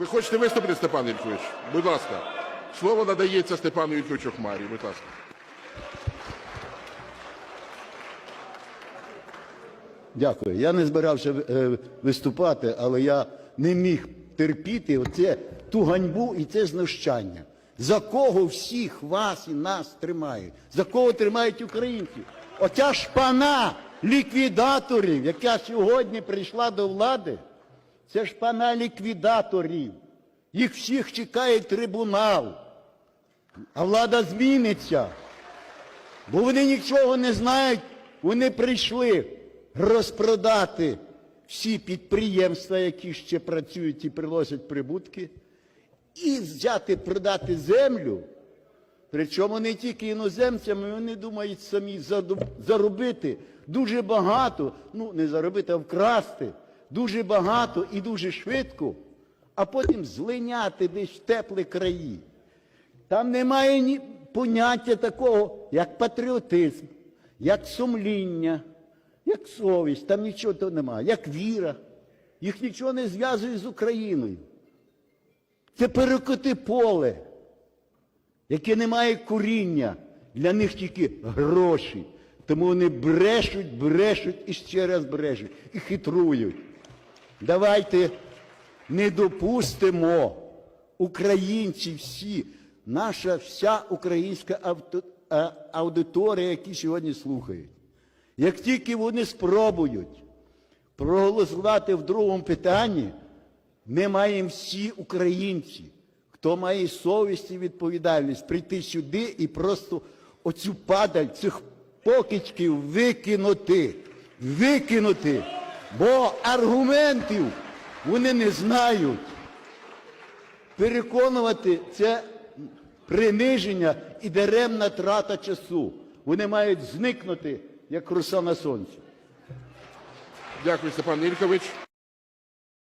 Ви хочете виступити, Степан Ількович? Будь ласка. Слово надається Степану Ільковичу Хмарі. Будь ласка. Дякую. Я не збирався е, виступати, але я не міг терпіти оце, ту ганьбу і це знущання. За кого всіх вас і нас тримають? За кого тримають українців? Оця шпана ліквідаторів, яка сьогодні прийшла до влади, це шпана ліквідаторів. Їх всіх чекає трибунал. А влада зміниться. Бо вони нічого не знають, вони прийшли розпродати всі підприємства, які ще працюють і приносять прибутки, і взяти продати землю. Причому не тільки іноземцями, вони думають самі заробити дуже багато, ну не заробити, а вкрасти дуже багато і дуже швидко, а потім злиняти десь в теплі краї. Там немає ні поняття такого, як патріотизм, як сумління, як совість, там нічого того немає, як віра. Їх нічого не зв'язує з Україною. Це перекоти поле, яке не має коріння. Для них тільки гроші. Тому вони брешуть, брешуть і ще раз брешуть. І хитрують. Давайте не допустимо українці всі, наша вся українська аудиторія, які сьогодні слухають. Як тільки вони спробують проголосувати в другому питанні, ми маємо всі українці, хто має совість і відповідальність, прийти сюди і просто оцю падаль цих покидьків викинути. Викинути. Бо аргументів вони не знають. Переконувати це приниження і даремна трата часу. Вони мають зникнути, як руса на сонці. Дякую, Степан Ількович.